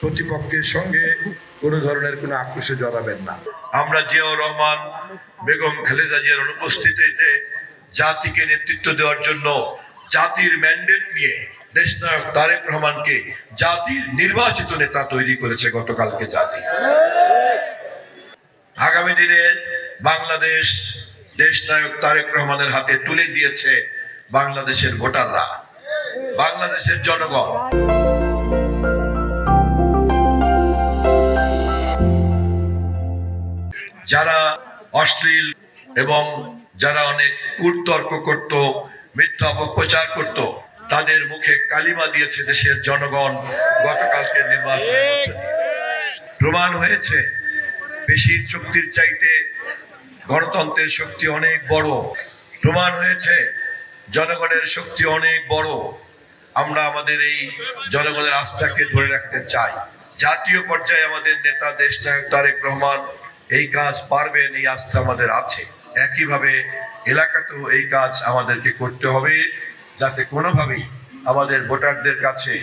প্রতিপক্ষের সঙ্গে কোনো ধরনের কোনো আক্রোশে জড়াবেন না। আমরা জিয়াউর রহমান, বেগম খালেদা জিয়ার অনুপস্থিতিতে জাতিকে নেতৃত্ব দেওয়ার জন্য জাতির ম্যান্ডেট নিয়ে দেশনায়ক তারেক রহমানকে জাতির নির্বাচিত নেতা তৈরি করেছে গতকালকে জাতি। আগামী দিনে বাংলাদেশ দেশনায়ক তারেক রহমানের হাতে তুলে দিয়েছে বাংলাদেশের ভোটাররা। বাংলাদেশের জনগণ। যারা অশ্লীল এবং যারা অনেক কুটতর্ক করত, মিথ্যা অপপ্রচার করত, তাদের মুখে কালিমা দিয়েছে দেশের জনগণ গতকালকে দিয়ে। প্রমাণ হয়েছে বেশির শক্তির চাইতে গণতন্ত্রের শক্তি অনেক বড়। প্রমাণ হয়েছে, জনগণের শক্তি অনেক বড়। আমরা আমাদের এই জনগণের আস্থাকে ধরে রাখতে চাই। জাতীয় পর্যায়ে আমাদের নেতা দেশ নায়ক তারেক রহমান এই কাজ পারবেন, এই আস্থা আমাদের আছে। একইভাবে এলাকাতেও এই কাজ আমাদেরকে করতে হবে, যাতে কোনোভাবেই আমাদের ভোটারদের কাছে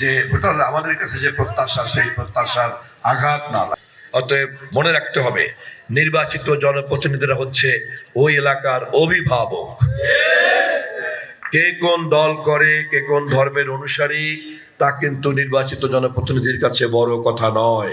যে ভোটাররা আমাদের কাছে যে প্রত্যাশা, সেই প্রত্যাশার আঘাত না লাগে। অতএব মনে রাখতে হবে, নির্বাচিত জনপ্রতিনিধিরা হচ্ছে ওই এলাকার অভিভাবক। কে কোন দল করে, কে কোন ধর্মের অনুসারী, তা কিন্তু নির্বাচিত জনপ্রতিনিধির কাছে বড় কথা নয়।